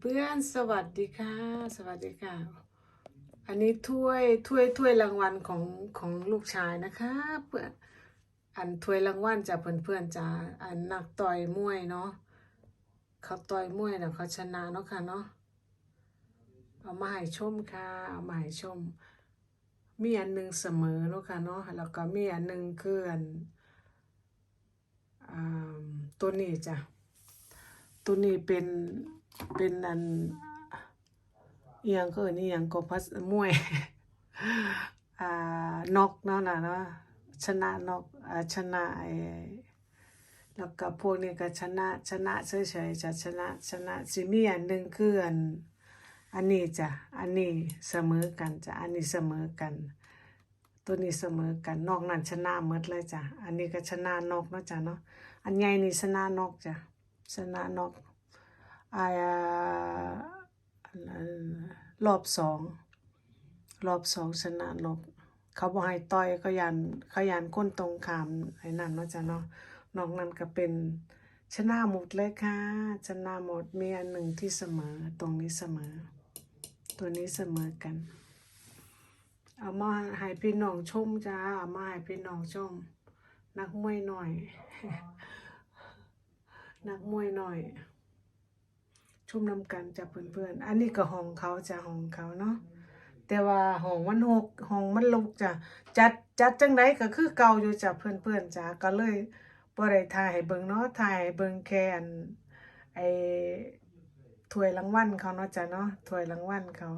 เพื่อนๆ สวัสดีค่ะ สวัสดีค่ะ อันนี้ถ้วยถ้วยถ้วยรางวัลของของลูกชายนะคะเพื่อนอันถ้วยรางวัลจากเพื่อนๆจ้าอันนักต่อยมวยเนาะเขาต่อยมวยแล้วเขาชนะเนาะค่ะเนาะเอามาให้ชมค่ะเอามาให้ชม มีอันหนึ่งเสมอเนาะค่ะเนาะแล้วก็มีอันหนึ่งคืออันอ่าตัวนี้จ้ะ ตัวนี้เป็นเป็นอันเอียงก็เอิ้นอียงก็พัสมวยอ่านกเนาะนะเนาะชนะนกอ่าชนะไอแล้วก็พวกนี้ก็ชนะชนะเฉยๆจะชนะชนะสิมีอันหนึ่งคืออันอันนี้จ้ะอันนี้เสมอกันจ้ะอันนี้เสมอกัน ตัวนี้เสมอกันนอกนั้นชนะหมดเลยจ้ะอันนี้ก็ชนะนกเนาะจ้ะเนาะอันใหญ่นี่ชนะนกจ้ะ ชนะนอกอาอันนั้นรอบสองรอบสองชนะนอกเขาบอกให้ต่อยขยันเขายันก้นตรงขามไอ้นั่นว่าจะเนาะนอกนั้นก็เป็นชนะหมดเลยค่ะ ชนะหมดมีอันหนึ่งที่เสมอตรงนี้เสมอ ตัวนี้เสมอกัน เอามาให้พี่น้องชมจ้าเอามาให้พี่น้องชม นักมวยหน่อย นักมวยหน่อยชุ่มน้ำกันจากเพื่อนๆ อันนี้ก็ห้องเขาจะห้องเขาเนาะแต่ว่าห้องมันหกห้องมันลุกจ้ะจัดจัดจังไดก็คือเก่าอยู่จ้ะเพื่อนๆจ้ะก็เลยบ่ได้ถ่ายเบิ่งเนาะถ่ายเบิ่งแค่อันไอถ้วยรางวัลเขาเนาะจ้ะเนาะถ้วยรางวัลเขา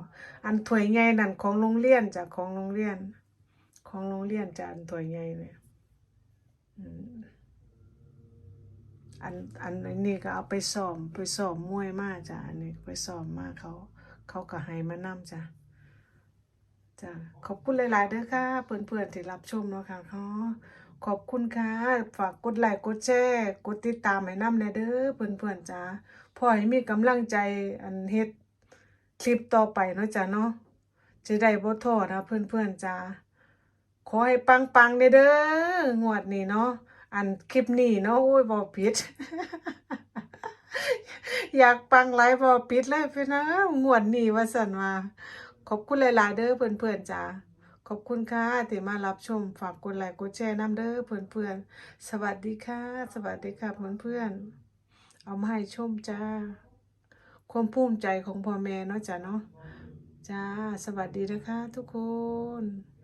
อันถ้วยใหญ่นั่นของโรงเรียนจ้ะของโรงเรียน ของโรงเรียนจ้ะอันถ้วยใหญ่เนี่ยอืม อันอันนี้ก็เอาไปซ้อมไปซ้อมมวยมากจ้ะอันนี้ไปซ้อมมากเขาเขาก็ให้มานํจ้ะจ้ะขอบคุณหลาย ๆเด้อค่ะเพื่อนๆที่รับชมเนาะค่ะขอขอบคุณค่ะ ฝากกดไลค์กดแชร์กดติดตามให้นำแน่เด้อเพื่อนๆจ้ะพอให้มีกำลังใจอันเฮ็ดคลิปต่อไปเนาะจ้ะเนาะจะได้บ่ท้อนะเพื่อนๆจ้ะขอให้ปังๆเด้อเด้อ งวดนี้เนาะ อันคลิปนี้เนาะโอ้ยบอผิด อยากปังไลฟ์บอผิดเลยพี่นะงวดนี้ว่าสันว่าขอบคุณหลายๆเด้อเพื่อนๆจ้าขอบคุณค่ะที่มารับชมฝากกดไลค์กดแชร์น้ำเด้อเพื่อนๆสวัสดีค่ะ สวัสดีค่ะเพื่อนๆเอามาให้ชมจ้าความภูมิใจของพ่อแม่เนาะจ้าเนาะจ้าสวัสดีนะคะทุกคน